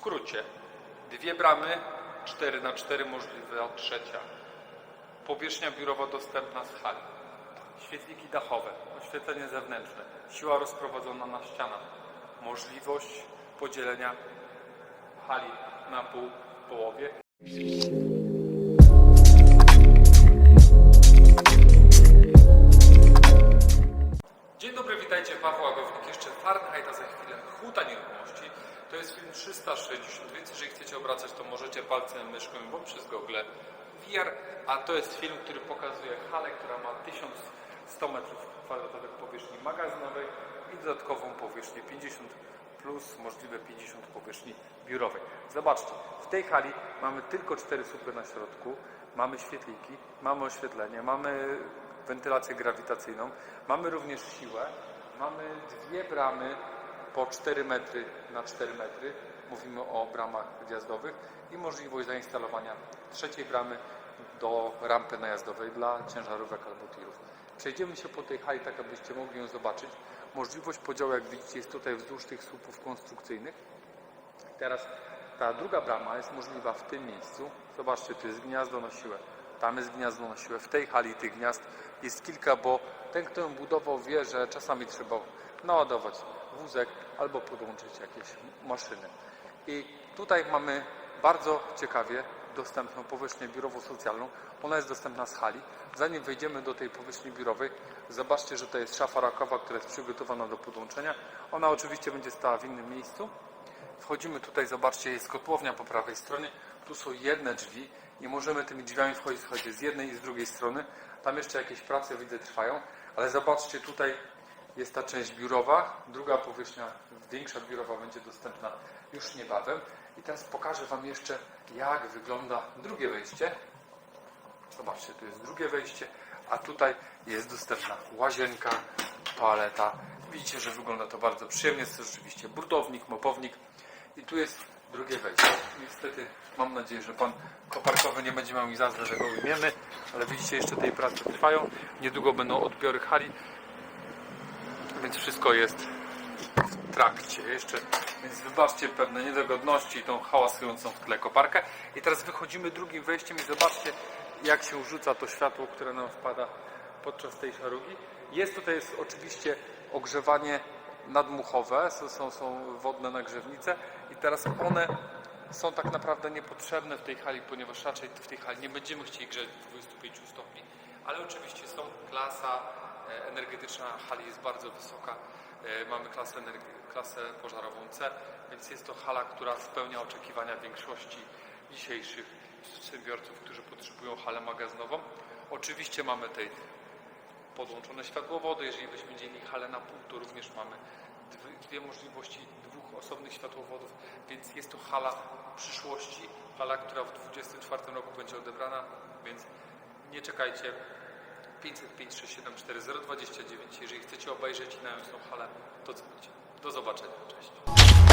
skrócie, dwie bramy, 4 na 4 możliwe trzecia. Powierzchnia biurowa dostępna z hali. Świetliki dachowe, oświetlenie zewnętrzne, siła rozprowadzona na ścianach. Możliwość podzielenia hali na pół w połowie. 360, więc jeżeli chcecie obracać, to możecie palcem, myszką bądź przez Google VR, a to jest film, który pokazuje halę, która ma 1100 m2 powierzchni magazynowej i dodatkową powierzchnię 50 plus możliwe 50 powierzchni biurowej. Zobaczcie, w tej hali mamy tylko cztery słupy na środku, mamy świetliki, mamy oświetlenie, mamy wentylację grawitacyjną, mamy również siłę, mamy dwie bramy po 4 metry na 4 metry, mówimy o bramach wjazdowych i możliwość zainstalowania trzeciej bramy do rampy najazdowej dla ciężarówek albo tirów. Przejdziemy się po tej hali tak, abyście mogli ją zobaczyć. Możliwość podziału, jak widzicie, jest tutaj wzdłuż tych słupów konstrukcyjnych. Teraz ta druga brama jest możliwa w tym miejscu. Zobaczcie, tu jest gniazdo na siłę, tam jest gniazdo na siłę. W tej hali tych gniazd jest kilka, bo ten, kto ją budował, wie, że czasami trzeba naładować wózek albo podłączyć jakieś maszyny. I tutaj mamy bardzo ciekawie dostępną powierzchnię biurowo-socjalną. Ona jest dostępna z hali. Zanim wejdziemy do tej powierzchni biurowej, zobaczcie, że to jest szafa rakowa, która jest przygotowana do podłączenia. Ona oczywiście będzie stała w innym miejscu. Wchodzimy tutaj, zobaczcie, jest kotłownia po prawej stronie. Tu są jedne drzwi. Nie możemy tymi drzwiami wchodzić, z jednej i z drugiej strony. Tam jeszcze jakieś prace, widzę, trwają. Ale zobaczcie, tutaj jest ta część biurowa. Druga powierzchnia, większa biurowa będzie dostępna już niebawem. I teraz pokażę Wam jeszcze, jak wygląda drugie wejście. Zobaczcie, tu jest drugie wejście, a tutaj jest dostępna łazienka, toaleta. Widzicie, że wygląda to bardzo przyjemnie. Jest to rzeczywiście burdownik, mopownik. I tu jest drugie wejście. Niestety mam nadzieję, że pan koparkowy nie będzie miał mi za że go ujmiemy, ale widzicie, jeszcze tej prace trwają. Niedługo będą odbiory hali, więc wszystko jest w trakcie jeszcze. Więc wybaczcie pewne niedogodności i tą hałasującą w tle koparkę. I teraz wychodzimy drugim wejściem i zobaczcie, jak się rzuca to światło, które nam wpada podczas tej szarugi. Jest tutaj jest oczywiście ogrzewanie nadmuchowe, są, są, są wodne nagrzewnice i teraz one są tak naprawdę niepotrzebne w tej hali, ponieważ raczej w tej hali nie będziemy chcieli grzać do 25 stopni, ale oczywiście są klasa energetyczna hali jest bardzo wysoka. E, Mamy klasę, klasę pożarową C, więc jest to hala, która spełnia oczekiwania większości dzisiejszych przedsiębiorców, którzy potrzebują halę magazynową. Oczywiście mamy tej podłączone światłowody. Jeżeli byśmy dzielili halę na pół, to również mamy dwie, dwie możliwości dwóch osobnych światłowodów, więc jest to hala przyszłości, hala, która w 2024 roku będzie odebrana, więc nie czekajcie. 505 674 029. Jeżeli chcecie obejrzeć nająć tą halę, to dzwońcie. Do zobaczenia. Cześć.